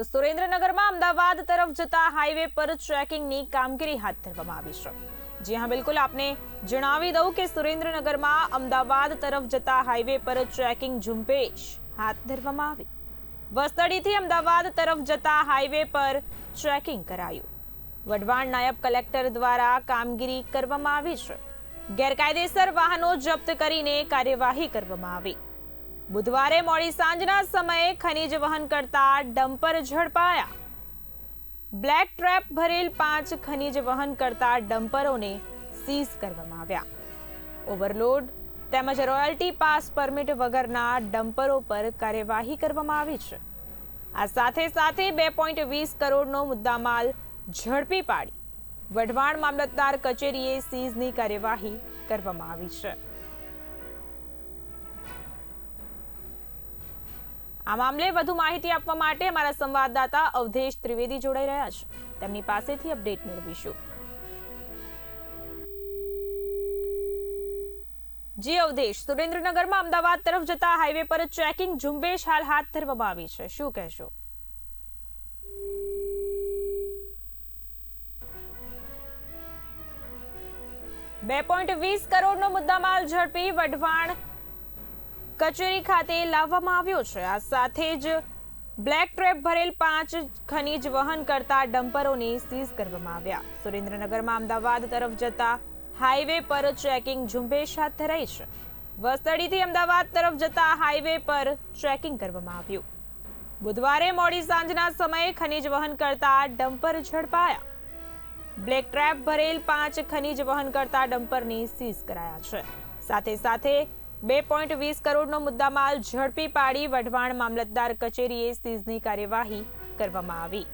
તો સુરેન્દ્રનગરમાં અમદાવાદ તરફ જતા હાઈવે પર ટ્રેકિંગની કામગીરી હાથ ધરવામાં આવી છે. જી હા, બિલકુલ આપને જણાવી દઉં કે સુરેન્દ્રનગરમાં અમદાવાદ તરફ જતા હાઈવે પર ટ્રેકિંગ ઝુંબેશ હાથ ધરવામાં આવી. વસ્તડીથી અમદાવાદ તરફ જતા હાઈવે પર ટ્રેકિંગ કરાયું. વઢવાણ નાયબ કલેક્ટર દ્વારા કામગીરી કરવામાં આવી છે. ગેરકાયદેસર વાહનો જપ્ત કરીને કાર્યવાહી કરવામાં આવી. બુધવારે મોડી સાંજના સમયે ખનીજ વહન કરતા ડમ્પર ઝડપાયા. બ્લેક ટ્રેપ ભરેલ પાંચ ખનીજ વહન કરતા ડમ્પરોને સીઝ કરવામાં આવ્યા. ઓવરલોડ તેમજ રોયલ્ટી પાસ પરમિટ વગરના ડમ્પરો પર કાર્યવાહી કરવામાં આવી છે. આ સાથે સાથે બે પોઈન્ટ વીસ કરોડનો મુદ્દામાલ ઝડપી પાડી. વઢવાણ મામલતદાર કચેરીએ સીઝની કાર્યવાહી કરવામાં આવી છે. આ મામલે વધુ માહિતી આપવા માટે અમારા સંવાદદાતા અવધેશ ત્રિવેદી જોડાઈ રહ્યા છે. તેમની પાસેથી અપડેટ મેળવીશું. જી અવધેશ, સુરેન્દ્રનગરમાં અમદાવાદ તરફ જતા હાઈવે પર ચેકિંગ ઝુંબેશ હાલ હાથ ધરવામાં આવી છે. શું કહેશો? બે પોઈન્ટ વીસ કરોડનો મુદ્દામાલ ઝડપી વઢવાણ કચેરી ખાતે લાવવામાં આવ્યો છે. આ સાથે જ બ્લેક ટ્રેપ ભરેલ પાંચ ખનીજ વહન કરતા ડમ્પરોને સીઝ કરવામાં આવ્યા. સુરેન્દ્રનગરમાં અમદાવાદ તરફ જતા હાઈવે પર ચેકિંગ ઝુંબેશ હાથ ધરાઈ છે. વસ્તડીથી અમદાવાદ તરફ જતા હાઈવે પર ચેકિંગ કરવામાં આવ્યું. બુધવારે મોડી સાંજના સમયે ખનીજ વહન કરતા ડમ્પર ઝડપાયા. બ્લેક ટ્રેપ ભરેલ પાંચ ખનીજ વહન કરતા ડમ્પરની સીઝ કરાયા છે. સાથે સાથે બે પોઈન્ટ વીસ કરોડનો મુદ્દામાલ ઝડપી પાડી વઢવાણ મામલતદાર કચેરીએ સીઝની કાર્યવાહી કરવામાં આવી.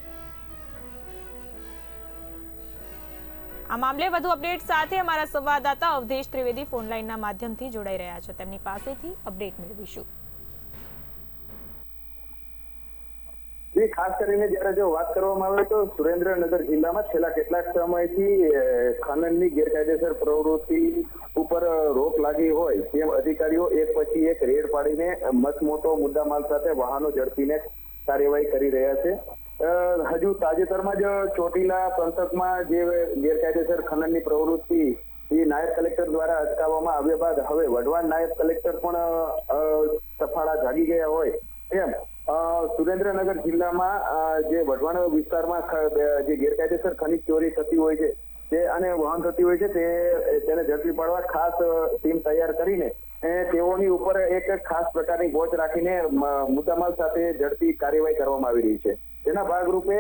આ મામલે વધુ અપડેટ સાથે અમારા સંવાદદાતા અવધેશ ત્રિવેદી ફોન લાઈનના માધ્યમથી જોડાઈ રહ્યા છે. તેમની પાસેથી અપડેટ મેળવીશું. ખાસ કરીને જયારે જો વાત કરવામાં આવે તો સુરેન્દ્રનગર જિલ્લામાં છેલ્લા કેટલાક સમયથી ખનનની ગેરકાયદેસર પ્રવૃત્તિ ઉપર રોક લાગી હોય તેમ અધિકારીઓ એક પછી એક રેડ પાડીને મતમોટો મુદ્દામાલ સાથે વાહનો ઝડપીને કાર્યવાહી કરી રહ્યા છે. હજુ તાજેતરમાં જ ચોટીલા પંથકમાં જે ગેરકાયદેસર ખનનની પ્રવૃત્તિ એ નાયબ કલેક્ટર દ્વારા અટકાવવામાં આવ્યા બાદ હવે વઢવાણ નાયબ કલેક્ટર પણ અ, જે વઢવાણ વિસ્તારમાં જે ગેરકાયદેસર ખનીજ ચોરી થતી હોય છે તે અને વહન થતી હોય છે તે તેને ઝડપી પાડવા ખાસ ટીમ તૈયાર કરીને તેઓની ઉપર એક ખાસ પ્રકારની વોચ રાખીને મુદ્દામાલ સાથે ઝડપી કાર્યવાહી કરવામાં આવી રહી છે. તેના ભાગરૂપે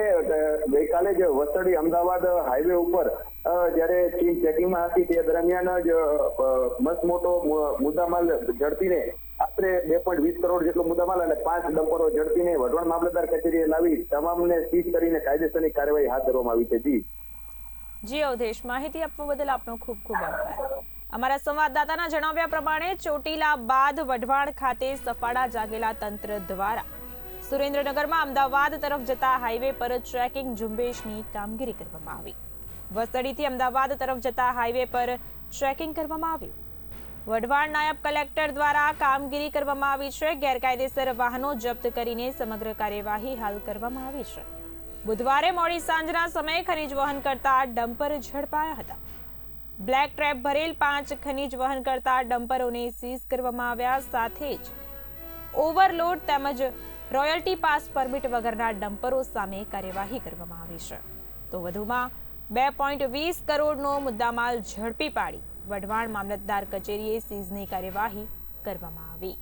ગઈકાલે જ વસડી અમદાવાદ હાઈવે ઉપર જ્યારે ટીમ ચેકિંગમાં હતી તે દરમિયાન જ મસ્ત મોટો મુદ્દામાલ ઝડપીને, આશરે બે પોઈન્ટ વીસ કરોડ જેટલો મુદ્દામાલ અને પાંચ ડમ્પરો ઝડપીને વઢવાણ મામલતદાર કચેરીએ લાવી, તમામને સીઝ કરીને કાયદેસરની કાર્યવાહી હાથ ધરવામાં આવી છે. જી. જી અવધેશ, માહિતી આપવા બદલ આપનો ખૂબ ખૂબ આભાર. અમારા સંવાદદાતાના જણાવ્યા પ્રમાણે ચોટીલા બાદ વઢવાણ ખાતે સફાળા જાગેલા તંત્ર દ્વારા સુરેન્દ્રનગરમાં અમદાવાદ તરફ જતા હાઈવે પર ટ્રેકિંગ ઝુંબેશની કામગીરી કરવામાં આવી. વસડીથી અમદાવાદ તરફ જતા હાઈવે પર ટ્રેકિંગ કરવામાં આવ્યું. વઢવાણ નાયબ કલેક્ટર દ્વારા કામગીરી કરવામાં આવી છે. ગેરકાયદેસર વાહનો જપ્ત કરીને સમગ્ર કાર્યવાહી હાલ કરવામાં આવી છે. બુધવારે મોડી સાંજના સમયે ખનીજ વહન કરતા ડમ્પર ઝડપાયા હતા. બ્લેક ટ્રેપ ભરેલ પાંચ ખનીજ વહન કરતા ડમ્પરોને સીઝ કરવામાં આવ્યા, સાથે જ ઓવરલોડ તેમજ રોયલ્ટી પાસ પરમિટ વગરના ડમ્પરો સામે કાર્યવાહી કરવામાં આવી છે. તો વધુમાં બે પોઈન્ટ વીસ કરોડનો મુદ્દામાલ ઝડપી પાડી વઢવાણ મામલતદાર કચેરીએ સીઝની કાર્યવાહી કરવામાં આવી.